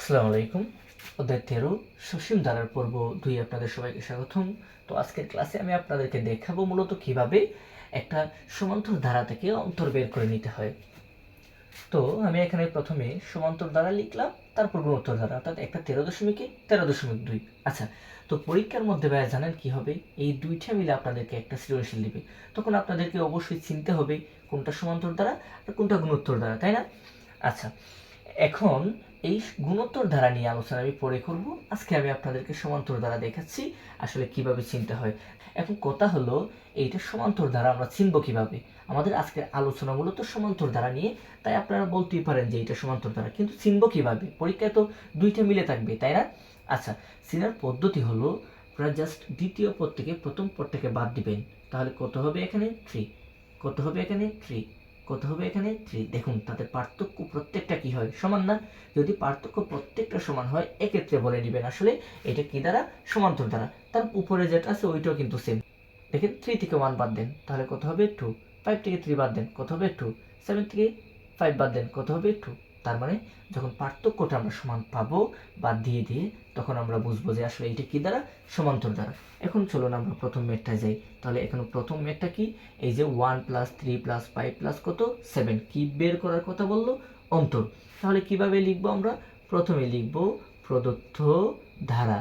আসসালামু আলাইকুম। অধ্যায় তেরো, সসীম ধারার পর্ব দুই আপনাদের সবাইকে স্বাগতম। তো আজকের ক্লাসে আমি আপনাদেরকে দেখাবো মূলত কীভাবে একটা সমান্তর ধারা থেকে অন্তর বের করে নিতে হয়। তো আমি এখানে প্রথমে সমান্তর ধারা লিখলাম, তারপর গুণোত্তর ধারা, অর্থাৎ একটা তেরো দশমিকে তেরো দশমিক দুই। আচ্ছা তো পরীক্ষার মধ্যে ভাইয়া জানেন কি হবে? এই দুইটা মিলে আপনাদেরকে একটা সৃজনশীল দিবে। তখন আপনাদেরকে অবশ্যই চিনতে হবে কোনটা সমান্তর দ্বারা আর কোনটা গুণোত্তর দ্বারা তাই না? আচ্ছা এখন এই গুণোত্তর ধারা নিয়ে আলোচনা আমি পরে করব। আজকে আমি আপনাদেরকে সমান্তর ধারা দেখাচ্ছি, আসলে কীভাবে চিনতে হয়। এখন কথা হলো, এইটা সমান্তর ধারা আমরা চিনব কীভাবে? আমাদের আজকের আলোচনা মূলত সমান্তর ধারা নিয়ে, তাই আপনারা বলতেই পারেন যে এটা সমান্তর ধারা। কিন্তু চিনব কীভাবে? পরীক্ষায় তো দুইটা মিলে থাকবে, তাই না? আচ্ছা চিনার পদ্ধতি হলো, আপনারা জাস্ট দ্বিতীয় পদ থেকে প্রথম পদটাকে বাদ দিবেন। তাহলে কত হবে এখানে? থ্রি কত হবে এখানে? থ্রি কত হবে এখানে? থ্রি দেখুন, তাদের পার্থক্য প্রত্যেকটা কি হয়? সমান না? যদি পার্থক্য প্রত্যেকটা সমান হয়, এক্ষেত্রে বলে নেবেন আসলে এটা কি দ্বারা? সমান্তর দ্বারা। তার উপরে যেটা আছে, ওইটাও কিন্তু সেম দেখেন থ্রি থেকে ওয়ান বাদ দেন, তাহলে কত হবে? টু ফাইভ থেকে থ্রি বাদ দেন, কত হবে? টু সেভেন থেকে ফাইভ বাদ দেন, কত হবে? টু তার মানে যখন পার্থক্যটা আমরা সমান পাবো বাদ দিয়ে দিয়ে, তখন আমরা বুঝব যে আসলে এটা কি দ্বারা সমান্তর দ্বারা। এখন চলুন আমরা প্রথম মেটটায় যাই। তাহলে এখানে প্রথম মেটটা কি? এই যে one plus three plus five plus কত? সেভেন কি বের করার কথা বলল? অন্তর। তাহলে কীভাবে লিখব আমরা? প্রথমে লিখব প্রদত্ত ধারা।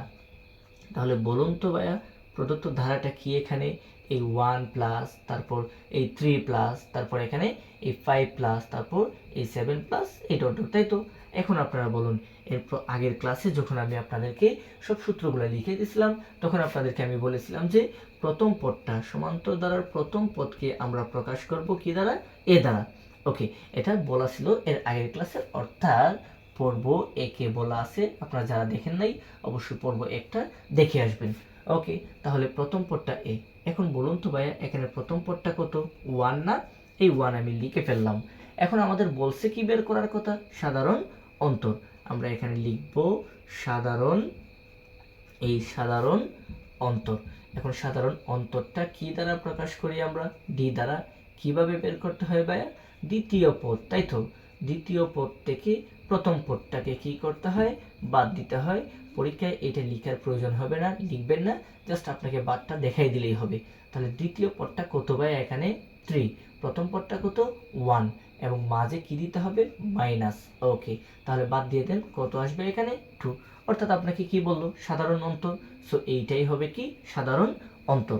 তাহলে বলুন তো ভাইয়া, প্রদত্ত ধারাটা কি এখানে? এই ওয়ান প্লাস তারপর এই থ্রি প্লাস তারপর এখানে এই ফাইভ প্লাস তারপর এই সেভেন প্লাস এই ডট তাই তো? এখন আপনারা বলুন, এর আগের ক্লাসে যখন আমি আপনাদেরকে সব সূত্রগুলো লিখে দিয়েছিলাম, তখন আপনাদেরকে আমি বলেছিলাম যে প্রথম পদটা সমান্তর দ্বারার প্রথম পদকে আমরা প্রকাশ করব কি দ্বারা? এ দ্বারা। ওকে এটা বলা ছিল এর আগের ক্লাসে অর্থাৎ পর্ব একে বলা আছে, আপনারা যারা দেখেন নাই, অবশ্যই পর্ব একটা দেখে আসবেন। ওকে তাহলে প্রথম পদটা এ এখন বলুন তো ভাইয়া, এখানে প্রথম পদটা কত? ওয়ান না? এই ওয়ান আমি লিখে ফেললাম। এখন আমাদের বলছে কি বের করার কথা? সাধারণ অন্তর। আমরা এখানে লিখব সাধারণ, এই সাধারণ অন্তর। এখন সাধারণ অন্তরটা কি দ্বারা প্রকাশ করি আমরা? ডি দ্বারা। কীভাবে বের করতে হয় ভাইয়া? দ্বিতীয় পদ, তাই তো? দ্বিতীয় পদ থেকে প্রথম পদটাকে কি করতে হয়? বাদ দিতে হয়। পরীক্ষায় এটা লেখার প্রয়োজন হবে না, লিখবেন না, জাস্ট আপনাকে বাদটা দেখাই দিলেই হবে। তাহলে দ্বিতীয় পদটা কত ভাই? এখানে থ্রি প্রথম পদটা কত? ওয়ান এবং মাঝে কি দিতে হবে? মাইনাস ওকে তাহলে বাদ দিয়ে দেন, কত আসবে এখানে? টু অর্থাৎ আপনাকে কি বলল? সাধারণ অন্তর। সো এইটাই হবে কি? সাধারণ অন্তর।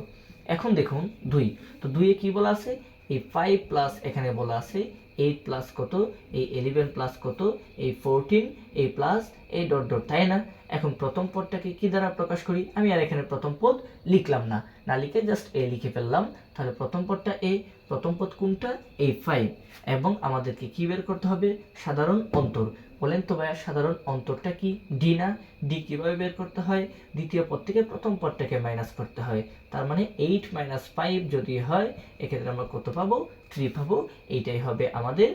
এখন দেখুন, দুই। তো দুইয়ে কি বলা আছে? এই ফাইভ প্লাস এখানে বলা আছে এইট প্লাস কত, এই ইলেভেন প্লাস কত, এই ফোরটিন এই প্লাস এই ডট ডট তাই না? এখন প্রথম পদটাকে কি দ্বারা প্রকাশ করি? আমি আর এখানে প্রথম পদ লিখলাম না। না লিখে জাস্ট এ লিখে ফেললাম। তাহলে প্রথম পদটা এ প্রথম পদ কোনটা? এই ফাইভ এবং আমাদেরকে কি বের করতে হবে? সাধারণ অন্তর। বলেন তো ভাইয়া, সাধারণ অন্তরটা কি? ডি না? ডি কীভাবে বের করতে হয়? দ্বিতীয় পদ থেকে প্রথম পদটাকে মাইনাস করতে হয়। তার মানে এইট মাইনাস ফাইভ যদি হয়, এক্ষেত্রে আমরা কত পাবো? থ্রি পাবো এইটাই হবে আমাদের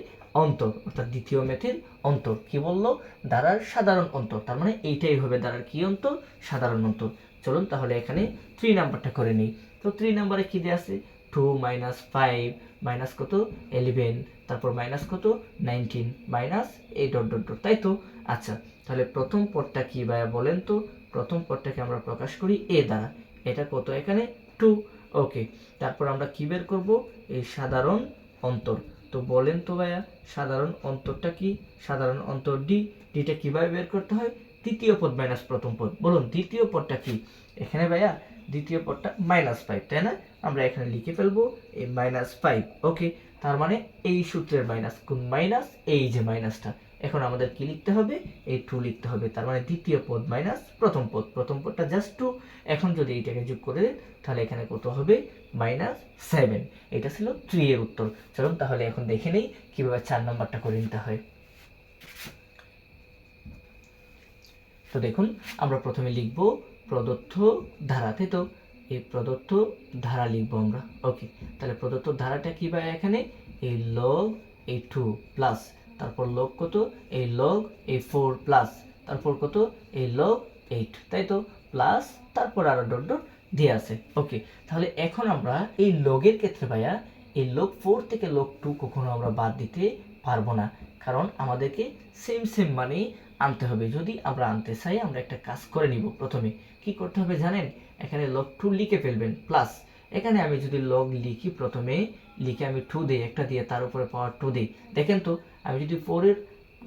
অন্তর, অর্থাৎ দ্বিতীয় মেথের অন্তর। কি বলল? দ্বারার সাধারণ অন্তর। তার মানে এইটাই হবে দ্বারার কি অন্তর? সাধারণ অন্তর। চলুন তাহলে এখানে থ্রি নাম্বারটা করে নিই। তো থ্রি নাম্বারে কী দেওয়া আছে? টু মাইনাস ফাইভ, মাইনাস কত? এলেভেন। তারপর মাইনাস কত? নাইনটিন। মাইনাস এই ডট ডট ডট। তাই তো? আচ্ছা তাহলে প্রথম পদটা কি ভাইয়া বলেন তো? প্রথম পদটাকে আমরা প্রকাশ করি এ দ্বারা। এটা কত এখানে? টু। ওকে তারপর আমরা কি বের করব? এই সাধারণ অন্তর। তো বলেন তো ভাইয়া, সাধারণ অন্তরটা কি? সাধারণ অন্তর ডি ডিটা কীভাবে বের করতে হয়? তৃতীয় পদ মাইনাস প্রথম পদ। বলুন, দ্বিতীয় পদটা কি? এখানে ভাইয়া, দ্বিতীয় পদটা মাইনাস ফাইভ তাই না? আমরা এখানে লিখে ফেলব, এই মাইনাস ফাইভ ওকে তার মানে এই সূত্রের মাইনাস কোন মাইনাস এই যে মাইনাসটা এখন আমাদের কি লিখতে হবে? এই টু লিখতে হবে। তার মানে দ্বিতীয় পদ মাইনাস প্রথম পদ। প্রথম পদটা জাস্ট টু এখন যদি এইটাকে যোগ করে দেন, তাহলে এখানে কত হবে? মাইনাস সেভেন এটা ছিল থ্রি এর উত্তর। চলুন তাহলে এখন দেখে নেই কীভাবে চার নাম্বারটা করে নিতে হয়। তো দেখুন, আমরা প্রথমে লিখব প্রদত্ত ধারা, তাই তো? এই প্রদত্ত ধারা লিখব আমরা। ওকে তাহলে প্রদত্ত ধারাটা কি পাই এখানে? এই লগ এই টু প্লাস তারপর লগ কত? এই লগ এই ফোর প্লাস তারপর কত? এই লগ এইট তাই তো? প্লাস তারপর আরও ডট ডট দিয়ে আছে। ওকে তাহলে এখন আমরা এই লগের ক্ষেত্রে ভাইয়া, এই লগ ফোর থেকে লগ টু কখনো আমরা বাদ দিতে পারব না। কারণ আমাদেরকে সেম সেম মানে আনতে হবে। যদি আমরা আনতে চাই, আমরা একটা কাজ করে নিব প্রথমে। কি করতে হবে জানেন? এখানে লগ টু লিখে ফেলবেন প্লাস এখানে আমি যদি লগ লিখি প্রথমে, লিখে আমি টু দিই, একটা দিয়ে তার উপরে পাওয়ার টু দিই। দেখেন তো, আমি যদি ফোরের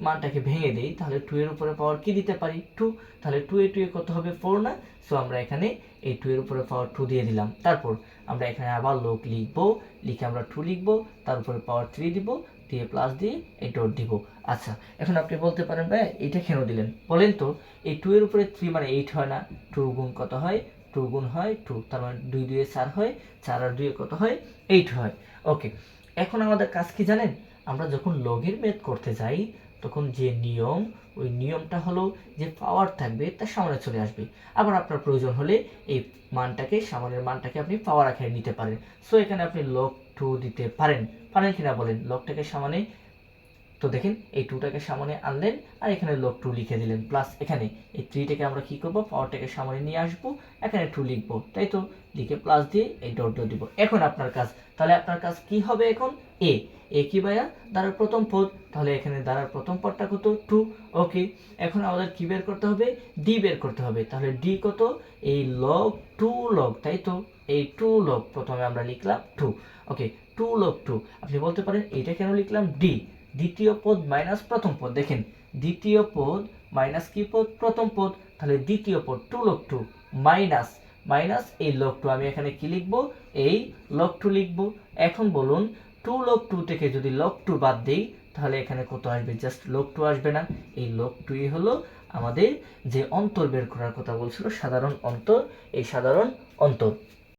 মানটাকে ভেঙে দিই, তাহলে টু এর উপরে পাওয়ার কি দিতে পারি? টু তাহলে টু এ টু এ কত হবে? ফোর না? সো আমরা এখানে এই টু এর উপরে পাওয়ার টু দিয়ে দিলাম। তারপর, আমরা এখানে আবার লোক লিখব। লিখে আমরা টু লিখব, তার উপরে পাওয়ার থ্রি দিব, দিয়ে প্লাস দিয়ে এই ডট দিব। আচ্ছা এখন আপনি বলতে পারেন ভাই এইটা কেন দিলেন? বলেন তো, এই টু এর উপরে থ্রি মানে এইট হয় না। টু গুণ কত হয়? টু গুণ হয়, টু, তার মানে দুই দুয়ে চার হয়, চার আর দুয়ে কত হয়? এইট হয়। ওকে এখন আমাদের কাজ কি জানেন? আমরা যখন লগের মেথ করতে যাই, তখন যে নিয়ম, ওই নিয়মটা হলো যে পাওয়ার থাকবে, তা সামনে চলে আসবে। আবার আপনার প্রয়োজন হলে এই মানটাকে, সামনের মানটাকে আপনি পাওয়ার আকারে নিতে পারেন। সো এখানে আপনি লগ টু দিতে পারেন। পারেন কিনা বলেন? লগটাকে সামনে তো দেখেন, এই টুটাকে সামনে আনলেন আর এখানে লগ টু লিখে দিলেন। প্লাস এখানে এই থ্রিটাকে আমরা কি করব? পাওয়ারটাকে সামনে নিয়ে আসব, এখানে টু লিখব। তাই তো? লিখে প্লাস দিয়ে এই ডট ডট দিব। এখন আপনার কাজ। তাহলে আপনার কাজ কি হবে এখন? এ। এ কি ভাইয়া? দ্বারার প্রথম পদ। তাহলে এখানে দ্বারার প্রথম পদটা কত? টু। ওকে। এখন আমাদের কি বের করতে হবে? ডি বের করতে হবে। তাহলে ডি কত? এই লগ টু লগ, তাই তো? এই টু লগ প্রথমে আমরা লিখলাম two. Okay, two log two. আপনি বলতে পারেন, এইটা কেন লিখলাম? ডি। দ্বিতীয় পদ মাইনাস প্রথম পদ। দেখেন, দ্বিতীয় পদ মাইনাস কি পদ? প্রথম পদ। তাহলে দ্বিতীয় পদ two log two minus minus এই লগ টু আমি এখানে কি লিখব? এই লগ টু লিখব। এখন বলুন টু লগ টু থেকে যদি লগ টু বাদ দেই, তাহলে এখানে কত আসবে? জাস্ট লগ টু আসবে না। এই লগ টুই হলো আমাদের যে অন্তর বের করার কথা বলছিল, সাধারণ অন্তর, এই সাধারণ অন্তর।